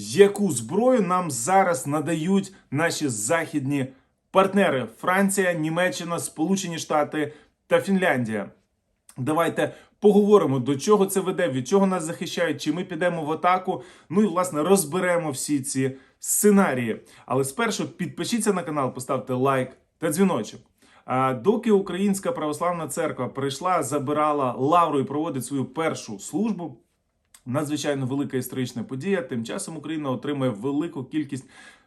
яку зброю нам зараз надають наші західні партнери Франція, Німеччина, Сполучені Штати та Фінляндія. Давайте поговоримо, до чого це веде, від чого нас захищають, чи ми підемо в атаку. Ну і власне розберемо всі ці сценарії. Але спершу підпишіться на канал, поставте лайк та дзвіночок. А доки Українська православна церква прийшла, забирала лавру і проводить свою першу службу. Надзвичайно велика історична подія. Тим часом Україна отримує велику кількість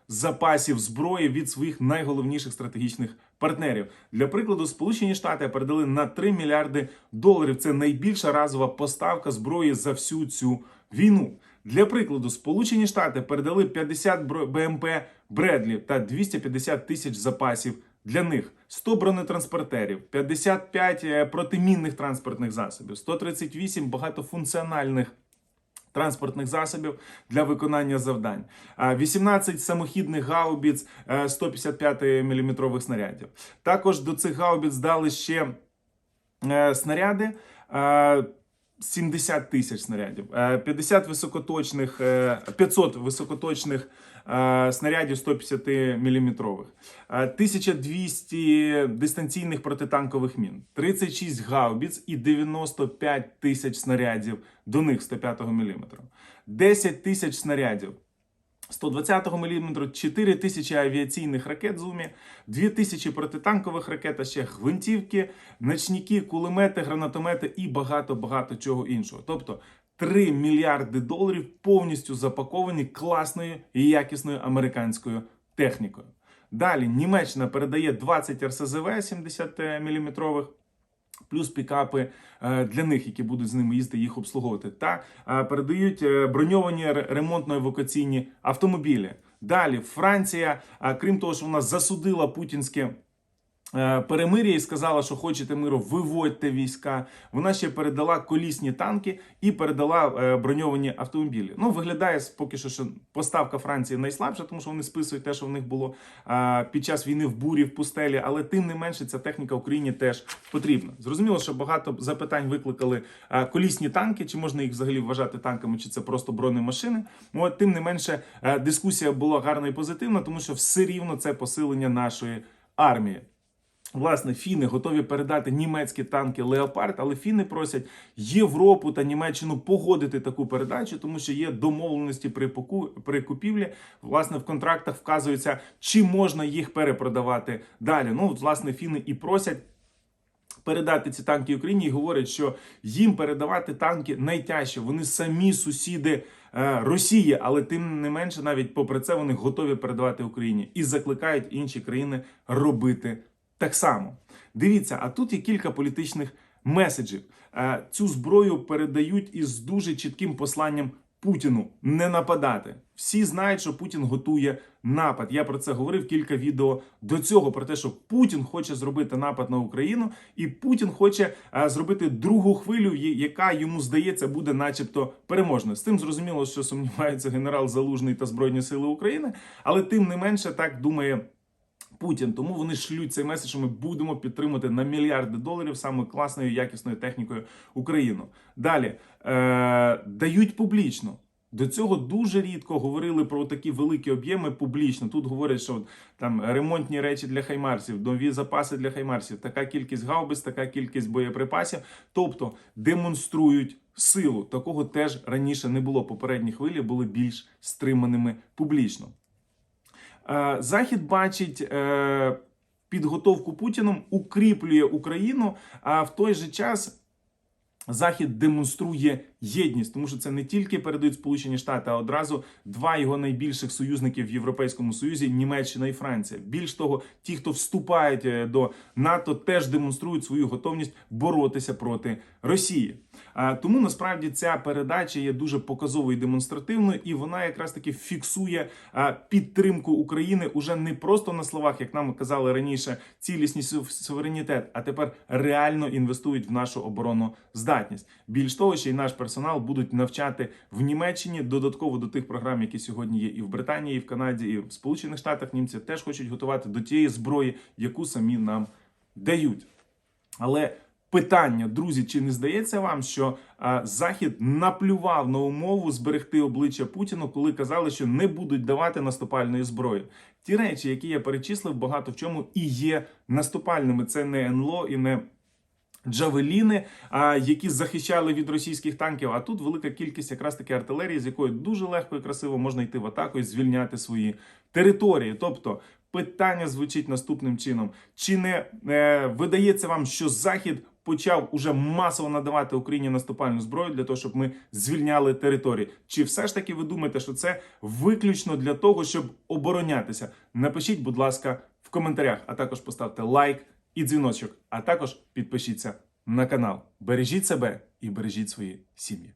запасів зброї від своїх найголовніших стратегічних партнерів. Для прикладу, Сполучені Штати передали на 3 мільярди доларів. Це найбільша разова поставка зброї за всю цю війну. Для прикладу, Сполучені Штати передали 50 бро- БМП Бредлі та 250 тисяч запасів для них. 100 бронетранспортерів, 55 е, протимінних транспортних засобів, 138 багатофункціональних транспортних засобів для виконання завдань, А 18 самохідних гаубіць 155 мм снарядів. Також до цих гаубіць дали ще е, снаряди. Е, 70 тисяч снарядів, е, 50 високоточних, е, 500 високоточних е, снарядів 150 мм, 1200 дистанційних протитанкових мін, 36 гаубіц і 95 тисяч снарядів. До них 105 мм, 10 тисяч снарядів 120 мм, 4 тисячі авіаційних ракет «Зумі», 2 тисячі протитанкових ракет, а ще гвинтівки, ночники, кулемети, гранатомети і багато-багато чого іншого. Тобто 3 мільярди доларів повністю запаковані класною і якісною американською технікою. Далі Німеччина передає 20 РСЗВ 70 мм, плюс пікапи е, для них, які будуть з ними їздити, їх обслуговувати. Та е, передають е, броньовані ре- ремонтно-евакуаційні автомобілі. Далі Франція, крім того, що вона засудила путінське. Е, Перемир'я і сказала, що хочете миру, виводьте війська. Вона ще передала колісні танки і передала е, броньовані автомобілі. Ну виглядає поки що, що поставка Франції найслабша, тому що вони списують те, що в них було під час війни в бурі, в пустелі. Але тим не менше, ця техніка Україні теж потрібна. Зрозуміло, що багато запитань викликали колісні танки, чи можна їх взагалі вважати танками, чи це просто бронемашини. Ну, от, тим не менше, е, дискусія була гарна і позитивна, тому що все рівно це посилення нашої армії. Власне, фіни готові передати німецькі танки Леопард, але фіни просять Європу та Німеччину погодити таку передачу, тому що є домовленості при поку при купівлі. Власне, в контрактах вказується, чи можна їх перепродавати далі. Ну, власне, фіни і просять. Передати ці танки Україні і говорять, що їм передавати танки найтяжче. Вони самі сусіди е, Росії, але тим не менше, навіть попри це, вони готові передавати Україні і закликають інші країни робити так само. Дивіться, а тут є кілька політичних меседжів. Е, Цю зброю передають із дуже чітким посланням Путіну не нападати. Всі знають, що Путін готує напад. Я про це говорив кілька відео до цього. Про те, що Путін хоче зробити напад на Україну, і Путін хоче е, зробити другу хвилю, яка йому здається буде, начебто, переможною. З тим зрозуміло, що сумнівається генерал Залужний та Збройні Сили України, але тим не менше так думає. Путін, тому вони шлють цей меседж, що ми будемо підтримати на мільярди доларів саме класною якісною технікою Україну. Далі е, дають публічно. До цього дуже рідко говорили про такі великі об'єми публічно. Тут говорять, що там ремонтні речі для хаймарсів, нові запаси для хаймарсів, така кількість гаубиць, така кількість боєприпасів. Тобто демонструють силу. Такого теж раніше не було. Попередні хвилі були більш стриманими публічно. Е, Захід бачить е, підготовку Путіном, укріплює Україну, а в той же час. Захід демонструє єдність, тому що це не тільки передають Сполучені Штати, а одразу два його найбільших союзників в Європейському Союзі Німеччина і Франція. Більш того, ті, хто вступають е, до НАТО, теж демонструють свою готовність боротися проти Росії. Тому насправді ця передача є дуже показовою і демонстративною, і вона якраз таки фіксує підтримку України уже не просто на словах, як нам казали раніше, цілісність суверенітет, а тепер реально інвестують в нашу оборонну здатність. Більш того, ще й наш персонал будуть навчати в Німеччині додатково до тих програм, які сьогодні є і в Британії, і в Канаді, і в Сполучених Штатах. Німці теж хочуть готувати до тієї зброї, яку самі нам дають. Але Питання, друзі, чи не здається вам, що а, Захід наплював на умову зберегти обличчя Путіну, коли казали, що не будуть давати наступальної зброї? Ті речі, які я перечислив, багато в чому і є наступальними. Це не НЛО і не Джавеліни, які захищали від російських танків. А тут велика кількість якраз таки артилерії, з якою дуже легко і красиво можна йти в атаку і звільняти свої території. Тобто питання звучить наступним чином: чи не е, видається вам, що Захід почав уже масово надавати Україні наступальну зброю для того, щоб ми звільняли території? Чи все ж таки ви думаєте, що це виключно для того, щоб оборонятися? Напишіть, будь ласка, в коментарях, а також поставте лайк і дзвіночок, а також підпишіться на канал. Бережіть себе і бережіть свої сім'ї.